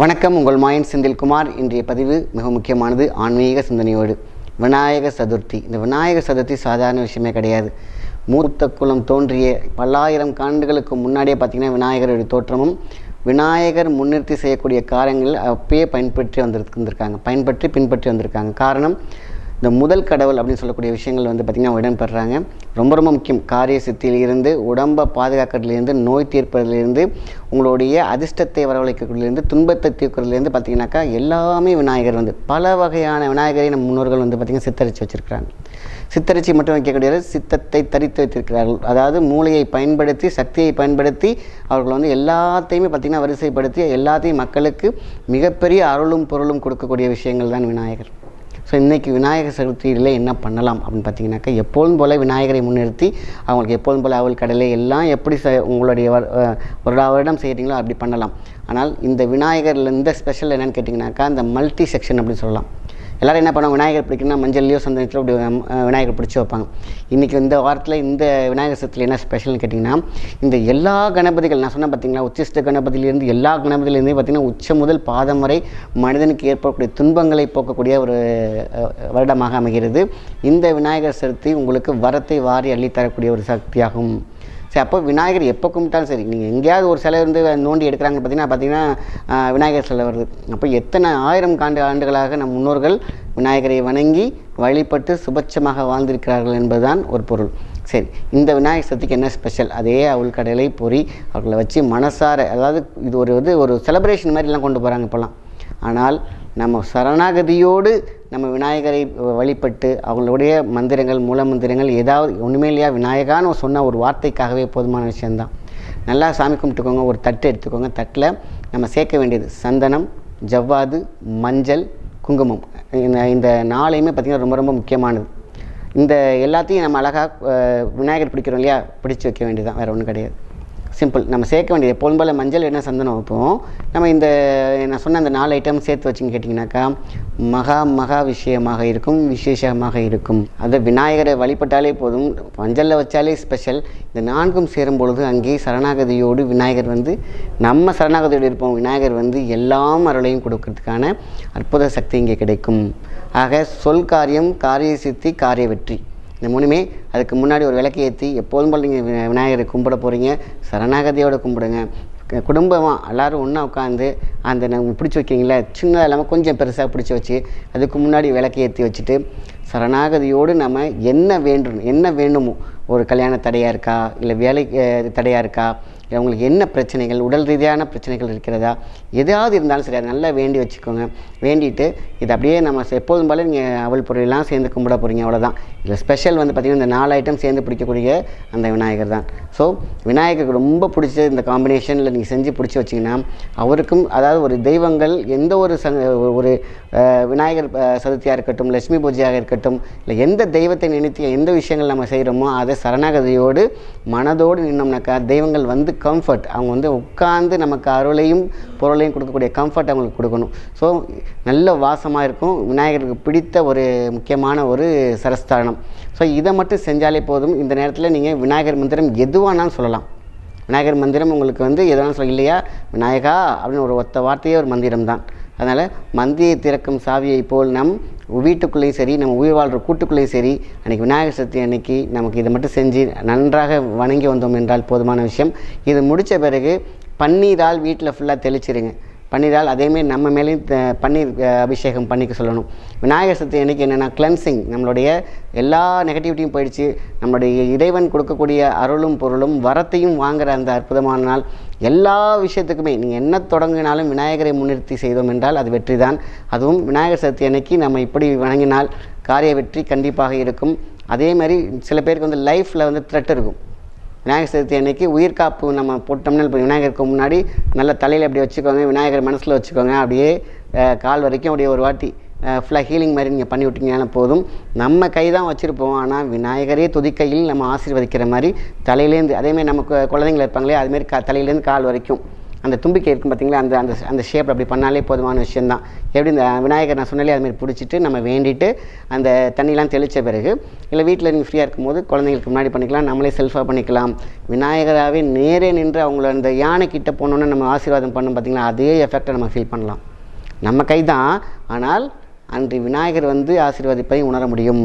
வணக்கம் உங்கள் மாயன் செந்தில்குமார் இன்றைய பதிவு மிக முக்கியமானது ஆன்மீக சிந்தனையோடு. விநாயக சதுர்த்தி. இந்த விநாயக சதுர்த்தி சாதாரண விஷயமே கிடையாது. மூர்த்த குலம் தோன்றிய பல்லாயிரம் ஆண்டுகளுக்கு முன்னாடியே பார்த்திங்கன்னா விநாயகருடைய தோற்றமும் விநாயகர் முன்னிறுத்தி செய்யக்கூடிய காரியங்கள் அப்பயே பயன்பற்றி வந்திருந்திருக்காங்க. பயன்பற்றி பின்பற்றி வந்திருக்காங்க. காரணம் இந்த முதல் கடவுள் அப்படின்னு சொல்லக்கூடிய விஷயங்கள் வந்து பார்த்திங்கன்னா இடம்பெறாங்க. ரொம்ப ரொம்ப முக்கியம். காரிய சித்தியிலிருந்து உடம்பை பாதுகாக்கிறதுலேருந்து நோய் தீர்ப்பதிலிருந்து உங்களுடைய அதிர்ஷ்டத்தை வரவழைக்கிறதுலேருந்து துன்பத்தை தீர்க்கிறதுலேருந்து பார்த்திங்கனாக்கா எல்லாமே விநாயகர் வந்து பல வகையான விநாயகரை நம் முன்னோர்கள் வந்து பார்த்திங்கன்னா சித்தரித்து வச்சுருக்கிறாங்க. சித்தரிச்சி மட்டும் வைக்கக்கூடிய சித்தத்தை தரித்து வைத்திருக்கிறார்கள். அதாவது மூளையை பயன்படுத்தி சக்தியை பயன்படுத்தி அவர்கள் வந்து எல்லாத்தையுமே பார்த்திங்கன்னா வரிசைப்படுத்தி எல்லாத்தையும் மக்களுக்கு மிகப்பெரிய அருளும் பொருளும் கொடுக்கக்கூடிய விஷயங்கள் தான் விநாயகர். ஸோ இன்றைக்கி விநாயகர் சதுர்த்தியில் என்ன பண்ணலாம் அப்படின்னு பார்த்தீங்கன்னாக்கா எப்போதும் போல் விநாயகரை முன்னிறுத்தி அவங்களுக்கு எப்போதும் போல் அவள் கடலை எல்லாம் எப்படி ச உங்களுடைய வருடா வருடம் செய்கிறீங்களோ அப்படி பண்ணலாம். ஆனால் இந்த விநாயகரில் இந்த ஸ்பெஷல் என்னென்னு கேட்டிங்கனாக்கா இந்த மல்டி செக்ஷன் அப்படின்னு சொல்லலாம். எல்லோரும் என்ன பண்ணுவாங்க விநாயகர் பிடிக்கணும்னா மஞ்சள்லையோ சந்தனத்திலோ அப்படி விநாயகர் பிடிச்சி வைப்பாங்க. இன்றைக்கி இந்த வாரத்தில் இந்த விநாயகர் சதுர்த்தியில் என்ன ஸ்பெஷல்னு கேட்டிங்கன்னா இந்த எல்லா கணபதிகள் நான் சொன்னேன் பார்த்தீங்களா உச்சிஷ்ட கணபதியிலேருந்து எல்லா கணபதியிலேருந்து பார்த்திங்கன்னா உச்சம் முதல் பாதம் வரை மனிதனுக்கு ஏற்படக்கூடிய துன்பங்களை போக்கக்கூடிய ஒரு வருடமாக அமைகிறது. இந்த விநாயகர் சதுர்த்தி உங்களுக்கு வரத்தை வாரி அள்ளித்தரக்கூடிய ஒரு சக்தியாகும். சரி அப்போ விநாயகர் எப்போ கும்பிட்டாலும் சரி நீங்கள் எங்கேயாவது ஒரு சிலை இருந்து நோண்டி எடுக்கிறாங்க பார்த்தீங்கன்னா பார்த்தீங்கன்னா விநாயகர் சிலை வருது. அப்போ எத்தனை ஆயிரம் காண்டு ஆண்டுகளாக நம் முன்னோர்கள் விநாயகரை வணங்கி வழிபட்டு சுபட்சமாக வாழ்ந்திருக்கிறார்கள் என்பதுதான் ஒரு பொருள். சரி இந்த விநாயகர் சதுர்த்திக்கு என்ன ஸ்பெஷல் அதே அவள் கடலை பொறி அவர்களை வச்சு மனசார அதாவது இது ஒரு இது ஒரு செலப்ரேஷன் மாதிரிலாம் கொண்டு போகிறாங்க இப்போல்லாம் ஆனால் நம்ம சரணாகதியோடு நம்ம விநாயகரை வழிபட்டு அவங்களுடைய மந்திரங்கள் மூல மந்திரங்கள் ஏதாவது ஒன்றுமே இல்லையா? விநாயகான்னு சொன்ன ஒரு வார்த்தைக்காகவே போதுமான விஷயந்தான் நல்லா சாமி கும்பிட்டுக்கோங்க ஒரு தட்டு எடுத்துக்கோங்க. தட்டில் நம்ம சேர்க்க வேண்டியது சந்தனம் ஜவ்வாது மஞ்சள் குங்குமம். இந்த இந்த நாளையுமே பார்த்திங்கன்னா ரொம்ப ரொம்ப முக்கியமானது. இந்த எல்லாத்தையும் நம்ம அழகாக விநாயகர் பிடிக்கிறோம் இல்லையா? பிடிச்சி வைக்க வேண்டியதுதான் வேறு ஒன்றும் கிடையாது. சிம்பிள். நம்ம சேர்க்க வேண்டியது எப்போதும் போல் மஞ்சள் என்ன சந்தனம் வைப்போம். நம்ம இந்த நான் சொன்ன அந்த நாலு ஐட்டம் சேர்த்து வச்சுன்னு கேட்டிங்கனாக்கா மகா மகா விஷயமாக இருக்கும் விசேஷமாக இருக்கும். அது விநாயகரை வழிபட்டாலே போதும். மஞ்சளில் வச்சாலே ஸ்பெஷல் இந்த நான்கும் சேரும் பொழுது அங்கே சரணாகதியோடு விநாயகர் வந்து நம்ம சரணாகதியோடு இருப்போம். விநாயகர் வந்து எல்லா அருளையும் கொடுக்கறதுக்கான அற்புத சக்தி இங்கே கிடைக்கும். ஆக சொல் காரியம் காரிய சித்தி காரிய வெற்றி. இந்த மூணுமே அதுக்கு முன்னாடி ஒரு விளக்கு ஏற்றி எப்போதும் போல் நீங்கள் வி- விநாயகரை கும்பிட போகிறீங்க சரணாகதியோடு கும்பிடுங்க. குடும்பமாக எல்லாரும் ஒன்றா உட்காந்து அந்த நம்ம பிடிச்சி வைக்கிறீங்களா சின்னதாக இல்லாமல் கொஞ்சம் பெருசாக பிடிச்சி வச்சு அதுக்கு முன்னாடி விளக்கு ஏற்றி வச்சுட்டு சரணாகதியோடு நம்ம என்ன வேண்டும் என்ன வேண்டுமோ ஒரு கல்யாண தடையாக இருக்கா இல்லை வேலை தடையாக இருக்கா இல்லை உங்களுக்கு என்ன பிரச்சனைகள் உடல் ரீதியான பிரச்சனைகள் இருக்கிறதா எதாவது இருந்தாலும் சரி அதை நல்லா வேண்டி வச்சுக்கோங்க. வேண்டிட்டு இது அப்படியே நம்ம எப்போதும் போல நீங்கள் அவள் பொருளெல்லாம் சேர்ந்து கும்பிட போகிறீங்க அவ்வளோதான் இதில் ஸ்பெஷல் வந்து பார்த்திங்கன்னா இந்த நாலு ஐட்டம் சேர்ந்து பிடிக்கக்கூடிய அந்த விநாயகர் தான். ஸோ விநாயகருக்கு ரொம்ப பிடிச்ச இந்த காம்பினேஷனில் நீங்கள் செஞ்சு பிடிச்சி வச்சிங்கன்னா அவருக்கும் அதாவது அதாவது ஒரு தெய்வங்கள் எந்த ஒரு ச ஒரு விநாயகர் சதுர்த்தியாக இருக்கட்டும் லட்சுமி பூஜையாக இருக்கட்டும் இல்லை எந்த தெய்வத்தை நினைத்து எந்த விஷயங்கள் நம்ம செய்கிறோமோ அதை சரணாகதியோடு மனதோடு நின்னோம்னாக்கா தெய்வங்கள் வந்து கம்ஃபர்ட் அவங்க வந்து உட்கார்ந்து நமக்கு அருளையும் பொருளையும் கொடுக்கக்கூடிய கம்ஃபர்ட் அவங்களுக்கு கொடுக்கணும். ஸோ நல்ல வாசமாக இருக்கும். விநாயகருக்கு பிடித்த ஒரு முக்கியமான ஒரு சரஸ்தானம். ஸோ இதை மட்டும் செஞ்சாலே போதும். இந்த நேரத்தில் நீங்கள் விநாயகர் மந்திரம் எதுவானாலும் சொல்லலாம். விநாயகர் மந்திரம் உங்களுக்கு வந்து எதனாலும் சொல்ல இல்லையா விநாயகா அப்படின்னு ஒரு ஒத்த வார்த்தையே ஒரு மந்திரம் தான் அதனால் மந்தியை திறக்கும் சாவியை போல் நம் வீட்டுக்குள்ளேயும் சரி நம்ம உயிர் வாழ்கிற கூட்டுக்குள்ளேயும் சரி அன்றைக்கி விநாயகர் சதுர்த்தி அன்னைக்கு நமக்கு இதை மட்டும் செஞ்சு நன்றாக வணங்கி வந்தோம் என்றால் போதுமான விஷயம். இது முடித்த பிறகு பன்னீரால் வீட்டில் ஃபுல்லாக தெளிச்சிருங்க. பன்னீரால் அதேமாரி நம்ம மேலேயும் பண்ணி பன்னீர் அபிஷேகம் பண்ணிக்க சொல்லணும். விநாயகர் சதுர்த்தி அன்னைக்கு என்னென்னா கிளென்சிங் நம்மளுடைய எல்லா நெகட்டிவிட்டியும் போயிடுச்சு. நம்மளுடைய இறைவன் கொடுக்கக்கூடிய அருளும் பொருளும் வரத்தையும் வாங்குகிற அந்த அற்புதமான நாள். எல்லா விஷயத்துக்குமே நீங்கள் என்ன தொடங்கினாலும் விநாயகரை முன்னிறுத்தி செய்தோம் என்றால் அது வெற்றி தான் அதுவும் விநாயகர் சதுர்த்தி அன்னைக்கு நம்ம இப்படி வணங்கினால் காரிய வெற்றி கண்டிப்பாக இருக்கும். அதே மாதிரி சில பேருக்கு வந்து லைஃப்பில் வந்து த்ரெட் இருக்கும். விநாயகர் சதுர்த்தி அன்னைக்கு உயிர் காப்பு நம்ம போட்டோம்னா இப்போ விநாயகருக்கு முன்னாடி நல்ல தலையில் அப்படி வச்சுக்கோங்க விநாயகர் மனசில் வச்சுக்கோங்க. அப்படியே கால் வரைக்கும் அப்படியே ஒரு வாட்டி ஃபுல்லாக ஹீலிங் மாதிரி நீங்கள் பண்ணி விட்டீங்கன்னா போதும். நம்ம கை தான் வச்சுருப்போம். ஆனால் விநாயகரே துதிக்கையில் நம்ம ஆசீர்வதிக்கிற மாதிரி தலையிலேருந்து அதேமாதிரி நமக்கு குழந்தைங்கள இருப்பாங்களே அதுமாரி க தலையிலேருந்து கால் வரைக்கும். அந்த தும்பிக்கை இருக்கும் பார்த்திங்களா அந்த அந்த அந்த ஷேப் அப்படி பண்ணாலே போதுமான விஷயம்தான். எப்படி இந்த விநாயகர் நான் சொன்னாலே அதுமாதிரி பிடிச்சிட்டு நம்ம வேண்டிட்டு அந்த தண்ணிலாம் தெளித்த பிறகு இல்லை வீட்டில் நீங்கள் ஃப்ரீயாக இருக்கும்போது குழந்தைங்களுக்கு முன்னாடி பண்ணிக்கலாம் நம்மளே செல்ஃபாக பண்ணிக்கலாம். விநாயகராகவே நேரே நின்று அவங்கள அந்த யானை கிட்ட போனோன்னு நம்ம ஆசீர்வாதம் பண்ணோம் பார்த்திங்களா அதே எஃபெக்டை நம்ம ஃபீல் பண்ணலாம். நம்ம கை தான் ஆனால் அன்று விநாயகர் வந்து ஆசீர்வதிப்பதை உணர முடியும்.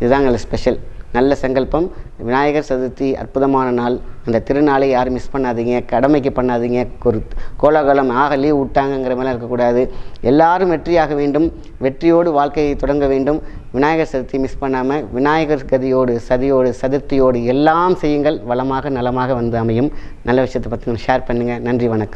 இதுதாங்க ஸ்பெஷல் நல்ல சங்கல்பம். விநாயகர் சதுர்த்தி அற்புதமான நாள். அந்த திருநாளை யாரும் மிஸ் பண்ணாதீங்க. கடமைக்கு பண்ணாதீங்க. ஒரு கோலாகலம் ஆக லீவ் விட்டாங்கங்கிற மாதிரிலாம் இருக்கக்கூடாது. எல்லாரும் வெற்றியாக வேண்டும். வெற்றியோடு வாழ்க்கையை தொடங்க வேண்டும். விநாயகர் சதுர்த்தி மிஸ் பண்ணாமல் விநாயகர் கதியோடு சதியோடு சதுர்த்தியோடு எல்லாம் செய்யுங்கள். வளமாக நலமாக வந்து அமையும். நல்ல விஷயத்தை பற்றி ஷேர் பண்ணுங்கள் நன்றி வணக்கம்.